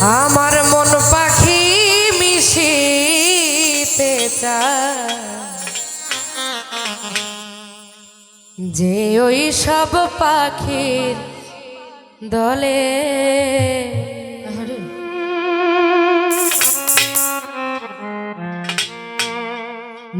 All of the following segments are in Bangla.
Ama mon. যে ওই সব পাখির দলে।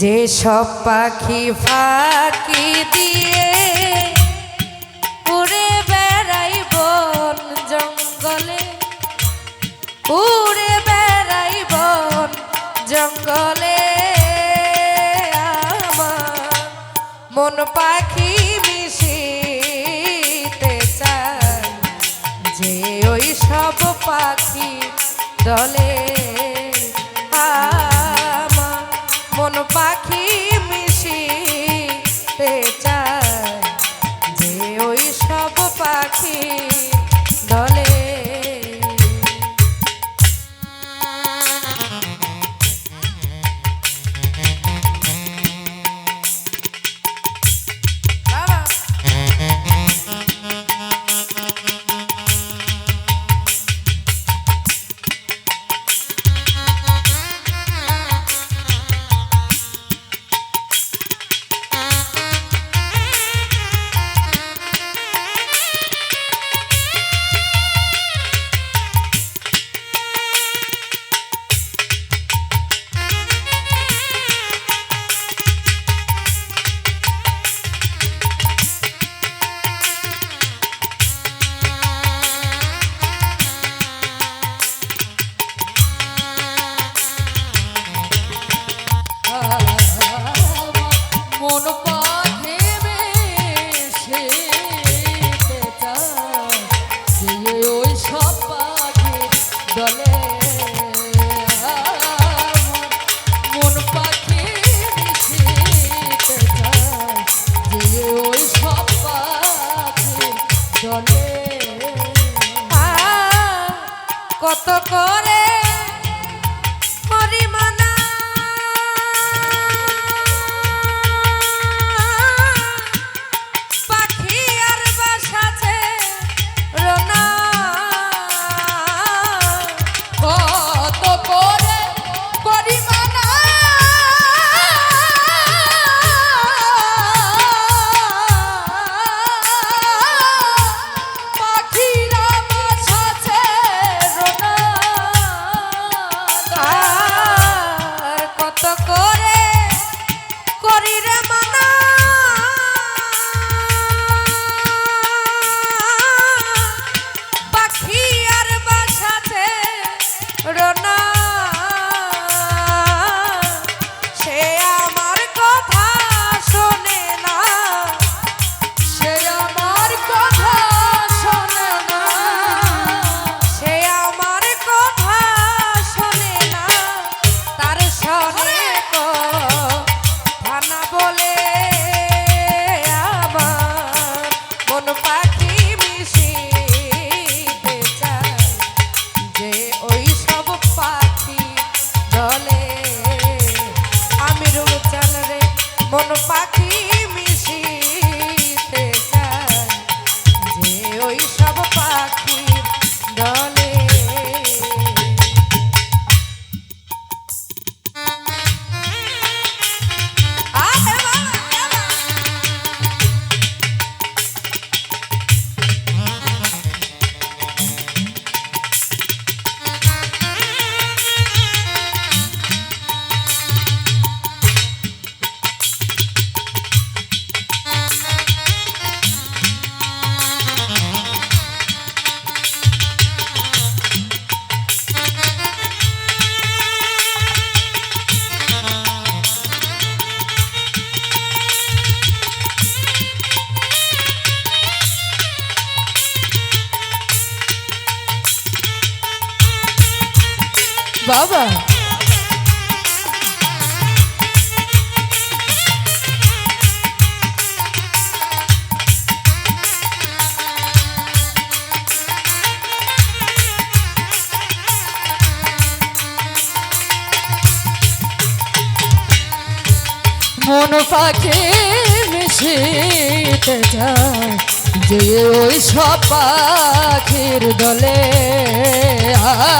যে সব পাখি ফাঁকি দিয়ে উড়ে বেড়াই বন জঙ্গলে, ও মন পাখি মিশিতে চায়। যে ওই সব পাখি দলে আমা মন পাখি মিশিতে চায়। যে ওই সব পাখি বাবা মন পাখি মিশিতে যায় যে ওই সব পাখির দলে আ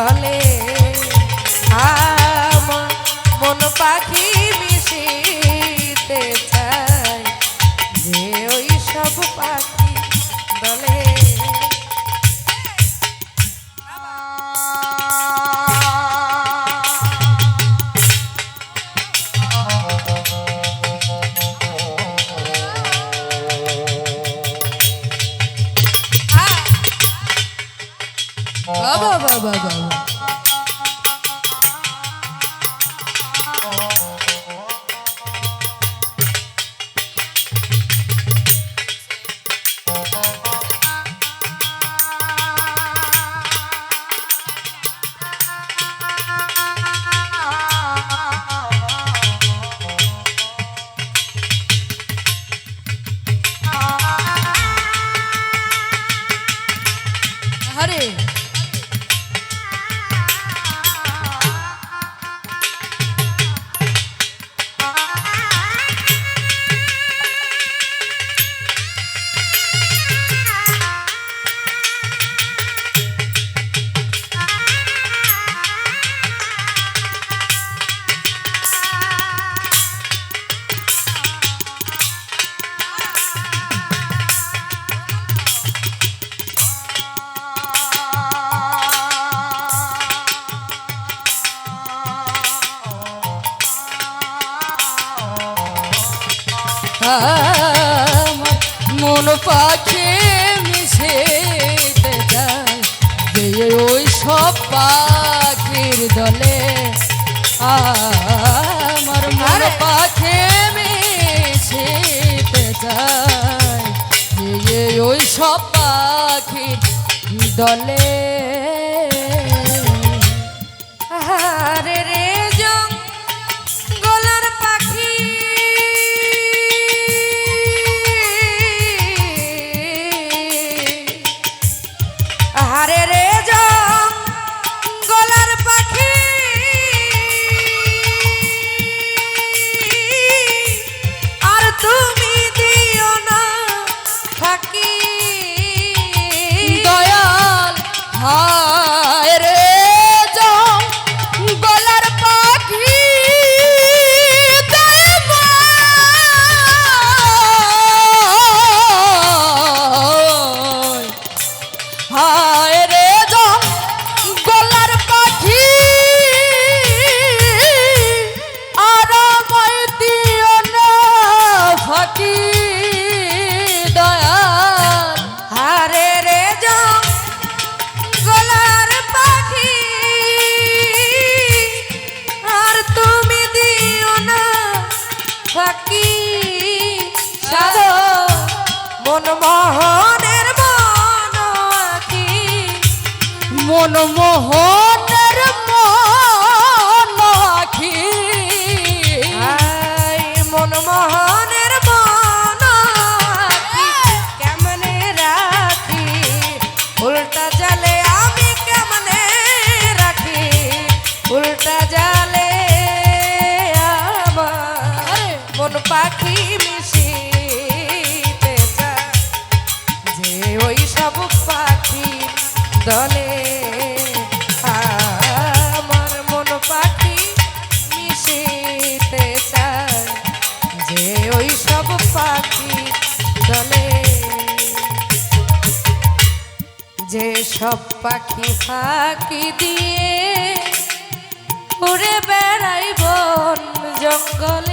জলে আমা মন পাখি মিশিতে চায় যে ওই সব পাখি দলে 啊不要不要不要不。মন পাখি মিশে ওই সব পাখির দলে আমার মন পাখি মিশে যে ওই সব পাখির দলে ধারে রে মন মোহনের মন আখি। মন মোহনের মন কেমনে রাখি? উল্টা জালে আমি কেমনে রাখি? উল্টা জালে আমার মন পাখি মিশিতে যে ওই সব পাখি দলে সব পাখি ফাঁকি দিয়ে উড়ে বেড়াই বন জঙ্গলে